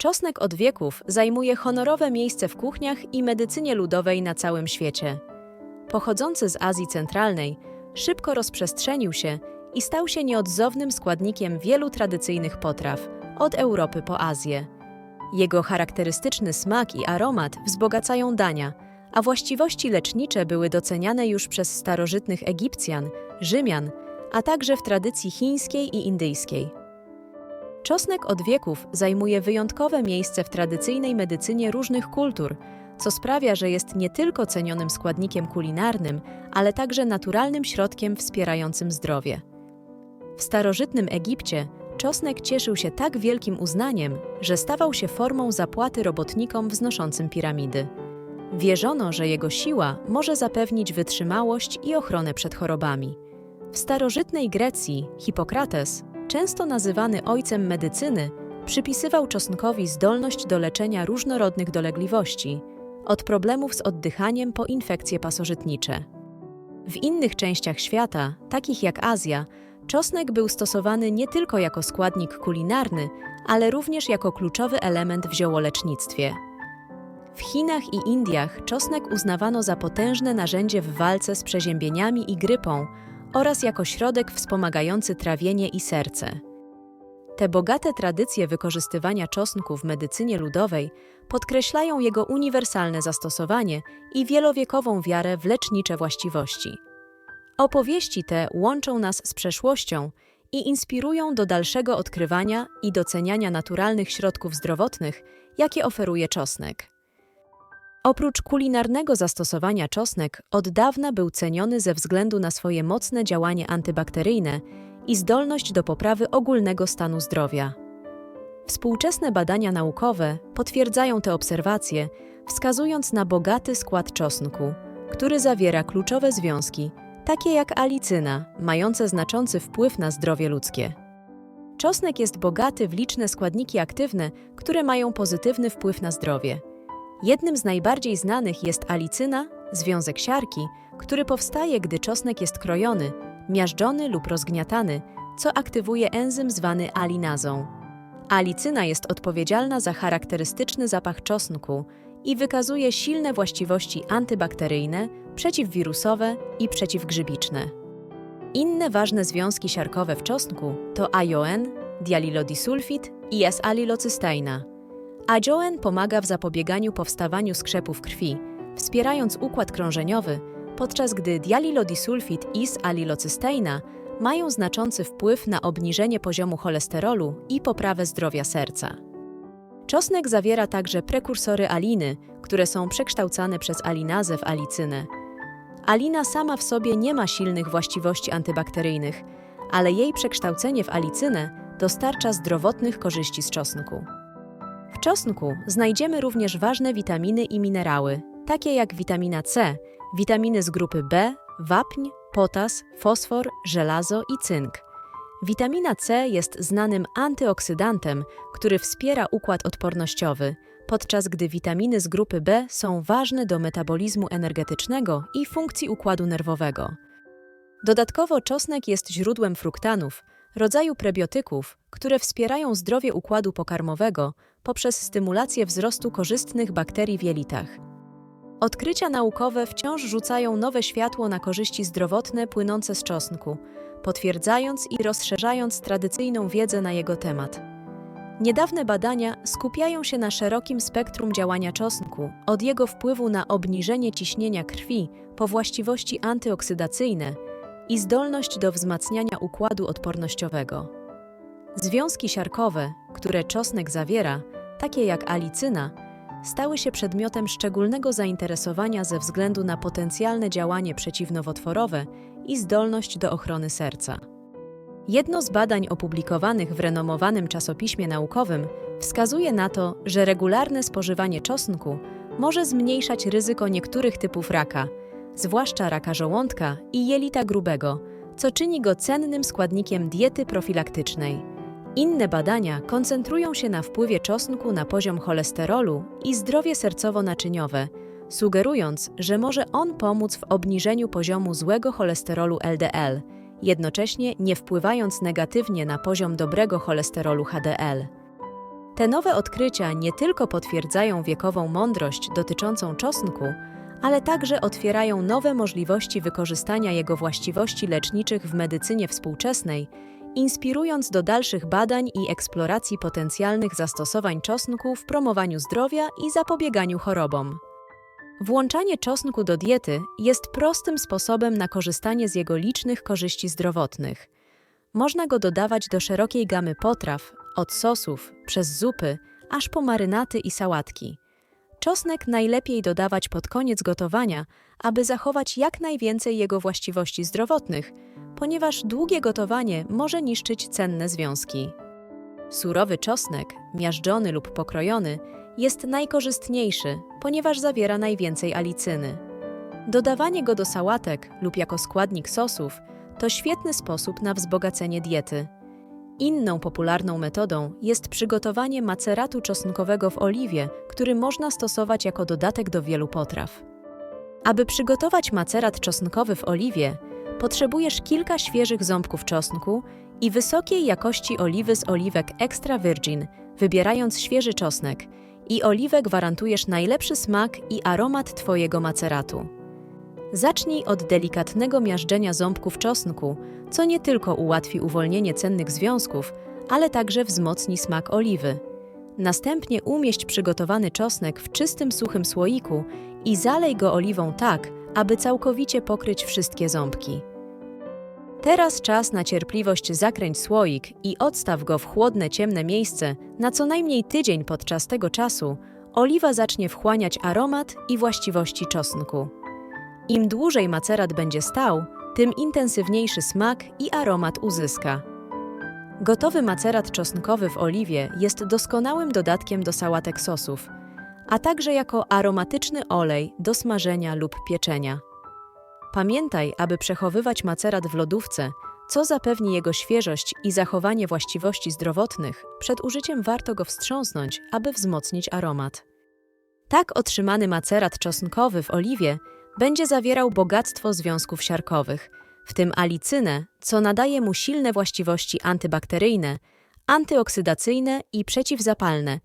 Czosnek od wieków zajmuje honorowe miejsce w kuchniach i medycynie ludowej na całym świecie. Pochodzący z Azji Centralnej, szybko rozprzestrzenił się i stał się nieodzownym składnikiem wielu tradycyjnych potraw, od Europy po Azję. Jego charakterystyczny smak i aromat wzbogacają dania, a właściwości lecznicze były doceniane już przez starożytnych Egipcjan, Rzymian, a także w tradycji chińskiej i indyjskiej. Czosnek od wieków zajmuje wyjątkowe miejsce w tradycyjnej medycynie różnych kultur, co sprawia, że jest nie tylko cenionym składnikiem kulinarnym, ale także naturalnym środkiem wspierającym zdrowie. W starożytnym Egipcie czosnek cieszył się tak wielkim uznaniem, że stawał się formą zapłaty robotnikom wznoszącym piramidy. Wierzono, że jego siła może zapewnić wytrzymałość i ochronę przed chorobami. W starożytnej Grecji Hipokrates, często nazywany ojcem medycyny, przypisywał czosnkowi zdolność do leczenia różnorodnych dolegliwości, od problemów z oddychaniem po infekcje pasożytnicze. W innych częściach świata, takich jak Azja, czosnek był stosowany nie tylko jako składnik kulinarny, ale również jako kluczowy element w ziołolecznictwie. W Chinach i Indiach czosnek uznawano za potężne narzędzie w walce z przeziębieniami i grypą oraz jako środek wspomagający trawienie i serce. Te bogate tradycje wykorzystywania czosnku w medycynie ludowej podkreślają jego uniwersalne zastosowanie i wielowiekową wiarę w lecznicze właściwości. Opowieści te łączą nas z przeszłością i inspirują do dalszego odkrywania i doceniania naturalnych środków zdrowotnych, jakie oferuje czosnek. Oprócz kulinarnego zastosowania czosnek od dawna był ceniony ze względu na swoje mocne działanie antybakteryjne i zdolność do poprawy ogólnego stanu zdrowia. Współczesne badania naukowe potwierdzają te obserwacje, wskazując na bogaty skład czosnku, który zawiera kluczowe związki, takie jak alicyna, mające znaczący wpływ na zdrowie ludzkie. Czosnek jest bogaty w liczne składniki aktywne, które mają pozytywny wpływ na zdrowie. Jednym z najbardziej znanych jest alicyna, związek siarki, który powstaje, gdy czosnek jest krojony, miażdżony lub rozgniatany, co aktywuje enzym zwany alinazą. Alicyna jest odpowiedzialna za charakterystyczny zapach czosnku i wykazuje silne właściwości antybakteryjne, przeciwwirusowe i przeciwgrzybiczne. Inne ważne związki siarkowe w czosnku to AJON, dialilodisulfid i S-alilocysteina. AJON pomaga w zapobieganiu powstawaniu skrzepów krwi, wspierając układ krążeniowy, podczas gdy dialilodisulfid i S-alilocysteina mają znaczący wpływ na obniżenie poziomu cholesterolu i poprawę zdrowia serca. Czosnek zawiera także prekursory aliny, które są przekształcane przez alinazę w alicynę. Alina sama w sobie nie ma silnych właściwości antybakteryjnych, ale jej przekształcenie w alicynę dostarcza zdrowotnych korzyści z czosnku. W czosnku znajdziemy również ważne witaminy i minerały, takie jak witamina C, witaminy z grupy B, wapń, potas, fosfor, żelazo i cynk. Witamina C jest znanym antyoksydantem, który wspiera układ odpornościowy, podczas gdy witaminy z grupy B są ważne do metabolizmu energetycznego i funkcji układu nerwowego. Dodatkowo czosnek jest źródłem fruktanów, rodzaju prebiotyków, które wspierają zdrowie układu pokarmowego poprzez stymulację wzrostu korzystnych bakterii w jelitach. Odkrycia naukowe wciąż rzucają nowe światło na korzyści zdrowotne płynące z czosnku, potwierdzając i rozszerzając tradycyjną wiedzę na jego temat. Niedawne badania skupiają się na szerokim spektrum działania czosnku, od jego wpływu na obniżenie ciśnienia krwi po właściwości antyoksydacyjne i zdolność do wzmacniania układu odpornościowego. Związki siarkowe, które czosnek zawiera, takie jak alicyna, stały się przedmiotem szczególnego zainteresowania ze względu na potencjalne działanie przeciwnowotworowe i zdolność do ochrony serca. Jedno z badań opublikowanych w renomowanym czasopiśmie naukowym wskazuje na to, że regularne spożywanie czosnku może zmniejszać ryzyko niektórych typów raka, zwłaszcza raka żołądka i jelita grubego, co czyni go cennym składnikiem diety profilaktycznej. Inne badania koncentrują się na wpływie czosnku na poziom cholesterolu i zdrowie sercowo-naczyniowe, sugerując, że może on pomóc w obniżeniu poziomu złego cholesterolu LDL, jednocześnie nie wpływając negatywnie na poziom dobrego cholesterolu HDL. Te nowe odkrycia nie tylko potwierdzają wiekową mądrość dotyczącą czosnku, ale także otwierają nowe możliwości wykorzystania jego właściwości leczniczych w medycynie współczesnej, inspirując do dalszych badań i eksploracji potencjalnych zastosowań czosnku w promowaniu zdrowia i zapobieganiu chorobom. Włączanie czosnku do diety jest prostym sposobem na korzystanie z jego licznych korzyści zdrowotnych. Można go dodawać do szerokiej gamy potraw, od sosów, przez zupy, aż po marynaty i sałatki. Czosnek najlepiej dodawać pod koniec gotowania, aby zachować jak najwięcej jego właściwości zdrowotnych, ponieważ długie gotowanie może niszczyć cenne związki. Surowy czosnek, miażdżony lub pokrojony, jest najkorzystniejszy, ponieważ zawiera najwięcej alicyny. Dodawanie go do sałatek lub jako składnik sosów to świetny sposób na wzbogacenie diety. Inną popularną metodą jest przygotowanie maceratu czosnkowego w oliwie, który można stosować jako dodatek do wielu potraw. Aby przygotować macerat czosnkowy w oliwie, potrzebujesz kilka świeżych ząbków czosnku i wysokiej jakości oliwy z oliwek extra virgin, wybierając świeży czosnek – i oliwę gwarantujesz najlepszy smak i aromat Twojego maceratu. Zacznij od delikatnego miażdżenia ząbków czosnku, co nie tylko ułatwi uwolnienie cennych związków, ale także wzmocni smak oliwy. Następnie umieść przygotowany czosnek w czystym, suchym słoiku i zalej go oliwą tak, aby całkowicie pokryć wszystkie ząbki. Teraz czas na cierpliwość zakręć słoik i odstaw go w chłodne, ciemne miejsce na co najmniej tydzień podczas tego czasu oliwa zacznie wchłaniać aromat i właściwości czosnku. Im dłużej macerat będzie stał, tym intensywniejszy smak i aromat uzyska. Gotowy macerat czosnkowy w oliwie jest doskonałym dodatkiem do sałatek sosów, a także jako aromatyczny olej do smażenia lub pieczenia. Pamiętaj, aby przechowywać macerat w lodówce, co zapewni jego świeżość i zachowanie właściwości zdrowotnych. Przed użyciem warto go wstrząsnąć, aby wzmocnić aromat. Tak otrzymany macerat czosnkowy w oliwie będzie zawierał bogactwo związków siarkowych, w tym alicynę, co nadaje mu silne właściwości antybakteryjne, antyoksydacyjne i przeciwzapalne,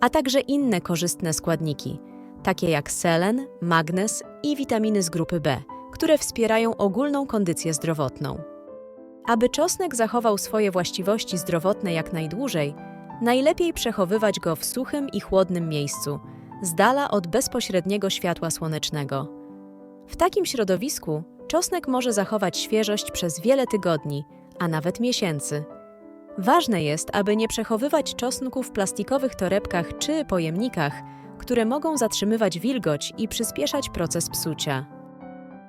a także inne korzystne składniki, takie jak selen, magnez i witaminy z grupy B które wspierają ogólną kondycję zdrowotną. Aby czosnek zachował swoje właściwości zdrowotne jak najdłużej, najlepiej przechowywać go w suchym i chłodnym miejscu, z dala od bezpośredniego światła słonecznego. W takim środowisku czosnek może zachować świeżość przez wiele tygodni, a nawet miesięcy. Ważne jest, aby nie przechowywać czosnku w plastikowych torebkach czy pojemnikach, które mogą zatrzymywać wilgoć i przyspieszać proces psucia.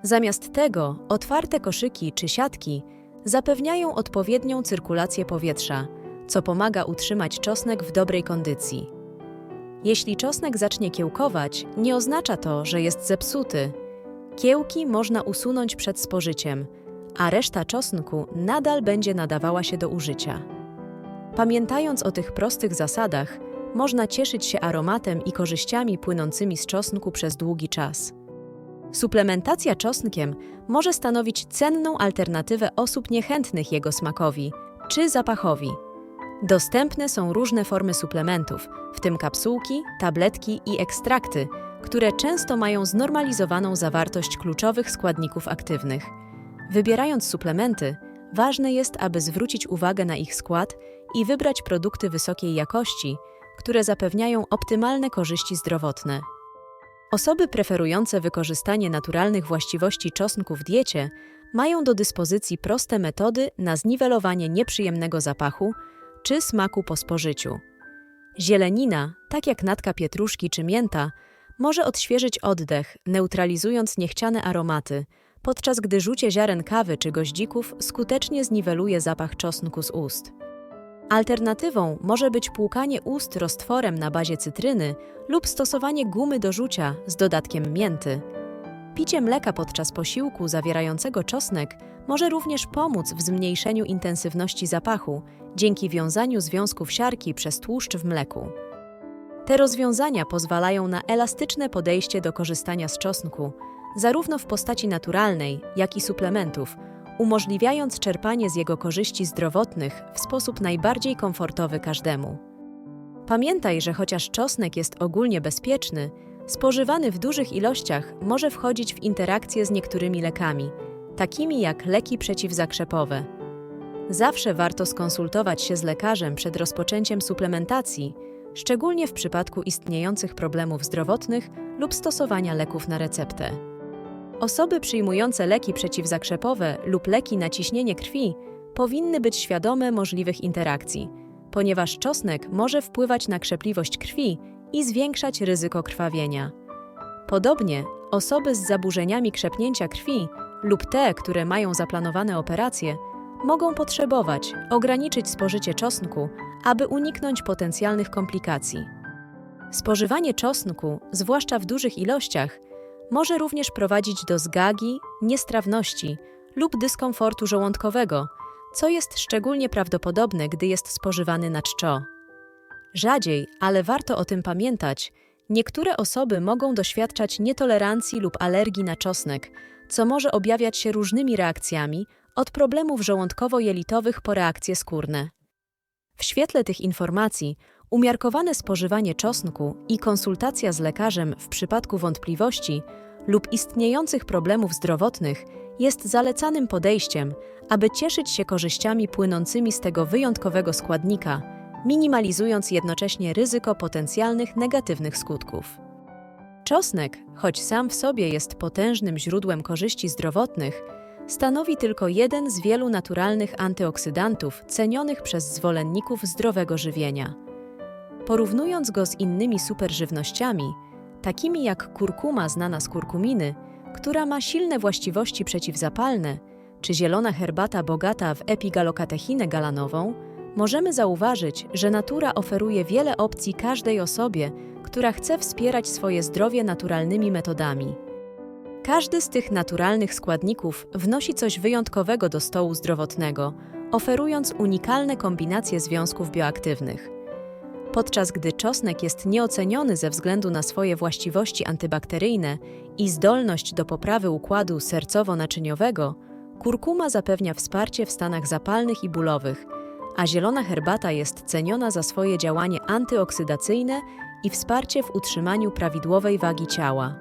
Zamiast tego otwarte koszyki czy siatki zapewniają odpowiednią cyrkulację powietrza, co pomaga utrzymać czosnek w dobrej kondycji. Jeśli czosnek zacznie kiełkować, nie oznacza to, że jest zepsuty. Kiełki można usunąć przed spożyciem, a reszta czosnku nadal będzie nadawała się do użycia. Pamiętając o tych prostych zasadach, można cieszyć się aromatem i korzyściami płynącymi z czosnku przez długi czas. Suplementacja czosnkiem może stanowić cenną alternatywę osób niechętnych jego smakowi czy zapachowi. Dostępne są różne formy suplementów, w tym kapsułki, tabletki i ekstrakty, które często mają znormalizowaną zawartość kluczowych składników aktywnych. Wybierając suplementy, ważne jest, aby zwrócić uwagę na ich skład i wybrać produkty wysokiej jakości, które zapewniają optymalne korzyści zdrowotne. Osoby preferujące wykorzystanie naturalnych właściwości czosnku w diecie mają do dyspozycji proste metody na zniwelowanie nieprzyjemnego zapachu czy smaku po spożyciu. Zielenina, tak jak natka pietruszki czy mięta, może odświeżyć oddech, neutralizując niechciane aromaty, podczas gdy rzucie ziaren kawy czy goździków skutecznie zniweluje zapach czosnku z ust. Alternatywą może być płukanie ust roztworem na bazie cytryny lub stosowanie gumy do rzucia z dodatkiem mięty. Picie mleka podczas posiłku zawierającego czosnek może również pomóc w zmniejszeniu intensywności zapachu dzięki wiązaniu związków siarki przez tłuszcz w mleku. Te rozwiązania pozwalają na elastyczne podejście do korzystania z czosnku, zarówno w postaci naturalnej, jak i suplementów, umożliwiając czerpanie z jego korzyści zdrowotnych w sposób najbardziej komfortowy każdemu. Pamiętaj, że chociaż czosnek jest ogólnie bezpieczny, spożywany w dużych ilościach może wchodzić w interakcję z niektórymi lekami, takimi jak leki przeciwzakrzepowe. Zawsze warto skonsultować się z lekarzem przed rozpoczęciem suplementacji, szczególnie w przypadku istniejących problemów zdrowotnych lub stosowania leków na receptę. Osoby przyjmujące leki przeciwzakrzepowe lub leki na ciśnienie krwi powinny być świadome możliwych interakcji, ponieważ czosnek może wpływać na krzepliwość krwi i zwiększać ryzyko krwawienia. Podobnie osoby z zaburzeniami krzepnięcia krwi lub te, które mają zaplanowane operacje, mogą potrzebować ograniczyć spożycie czosnku, aby uniknąć potencjalnych komplikacji. Spożywanie czosnku, zwłaszcza w dużych ilościach, może również prowadzić do zgagi, niestrawności lub dyskomfortu żołądkowego, co jest szczególnie prawdopodobne, gdy jest spożywany na czczo. Rzadziej, ale warto o tym pamiętać, niektóre osoby mogą doświadczać nietolerancji lub alergii na czosnek, co może objawiać się różnymi reakcjami, od problemów żołądkowo-jelitowych po reakcje skórne. W świetle tych informacji, umiarkowane spożywanie czosnku i konsultacja z lekarzem w przypadku wątpliwości lub istniejących problemów zdrowotnych jest zalecanym podejściem, aby cieszyć się korzyściami płynącymi z tego wyjątkowego składnika, minimalizując jednocześnie ryzyko potencjalnych negatywnych skutków. Czosnek, choć sam w sobie jest potężnym źródłem korzyści zdrowotnych, stanowi tylko jeden z wielu naturalnych antyoksydantów cenionych przez zwolenników zdrowego żywienia. Porównując go z innymi superżywnościami, takimi jak kurkuma znana z kurkuminy, która ma silne właściwości przeciwzapalne, czy zielona herbata bogata w epigalokatechinę galanową, możemy zauważyć, że natura oferuje wiele opcji każdej osobie, która chce wspierać swoje zdrowie naturalnymi metodami. Każdy z tych naturalnych składników wnosi coś wyjątkowego do stołu zdrowotnego, oferując unikalne kombinacje związków bioaktywnych. Podczas gdy czosnek jest nieoceniony ze względu na swoje właściwości antybakteryjne i zdolność do poprawy układu sercowo-naczyniowego, kurkuma zapewnia wsparcie w stanach zapalnych i bólowych, a zielona herbata jest ceniona za swoje działanie antyoksydacyjne i wsparcie w utrzymaniu prawidłowej wagi ciała.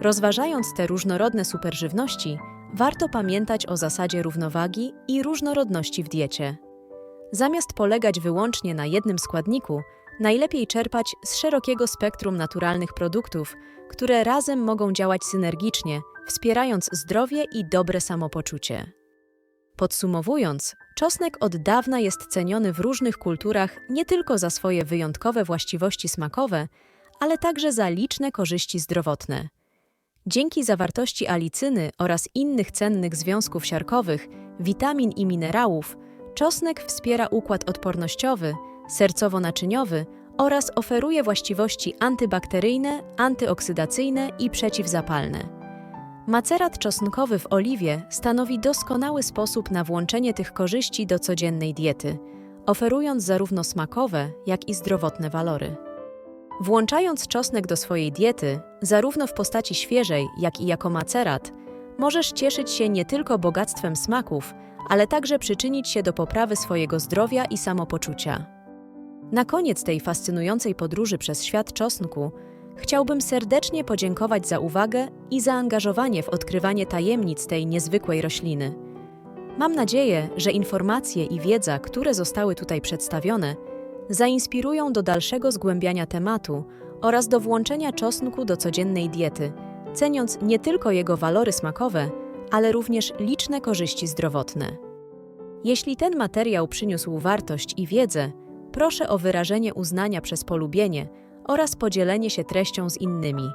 Rozważając te różnorodne superżywności, warto pamiętać o zasadzie równowagi i różnorodności w diecie. Zamiast polegać wyłącznie na jednym składniku, najlepiej czerpać z szerokiego spektrum naturalnych produktów, które razem mogą działać synergicznie, wspierając zdrowie i dobre samopoczucie. Podsumowując, czosnek od dawna jest ceniony w różnych kulturach nie tylko za swoje wyjątkowe właściwości smakowe, ale także za liczne korzyści zdrowotne. Dzięki zawartości alicyny oraz innych cennych związków siarkowych, witamin i minerałów, czosnek wspiera układ odpornościowy, sercowo-naczyniowy oraz oferuje właściwości antybakteryjne, antyoksydacyjne i przeciwzapalne. Macerat czosnkowy w oliwie stanowi doskonały sposób na włączenie tych korzyści do codziennej diety, oferując zarówno smakowe, jak i zdrowotne walory. Włączając czosnek do swojej diety, zarówno w postaci świeżej, jak i jako macerat, możesz cieszyć się nie tylko bogactwem smaków, ale także przyczynić się do poprawy swojego zdrowia i samopoczucia. Na koniec tej fascynującej podróży przez świat czosnku chciałbym serdecznie podziękować za uwagę i zaangażowanie w odkrywanie tajemnic tej niezwykłej rośliny. Mam nadzieję, że informacje i wiedza, które zostały tutaj przedstawione, zainspirują do dalszego zgłębiania tematu oraz do włączenia czosnku do codziennej diety, ceniąc nie tylko jego walory smakowe, ale również liczne korzyści zdrowotne. Jeśli ten materiał przyniósł wartość i wiedzę, proszę o wyrażenie uznania przez polubienie oraz podzielenie się treścią z innymi.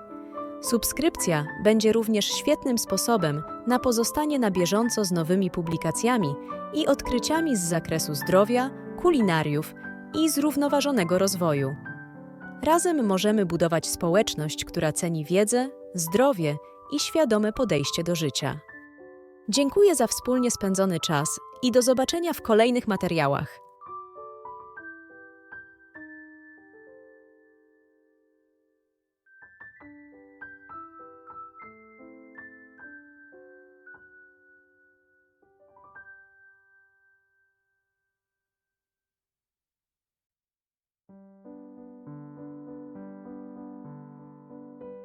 Subskrypcja będzie również świetnym sposobem na pozostanie na bieżąco z nowymi publikacjami i odkryciami z zakresu zdrowia, kulinariów i zrównoważonego rozwoju. Razem możemy budować społeczność, która ceni wiedzę, zdrowie i świadome podejście do życia. Dziękuję za wspólnie spędzony czas i do zobaczenia w kolejnych materiałach.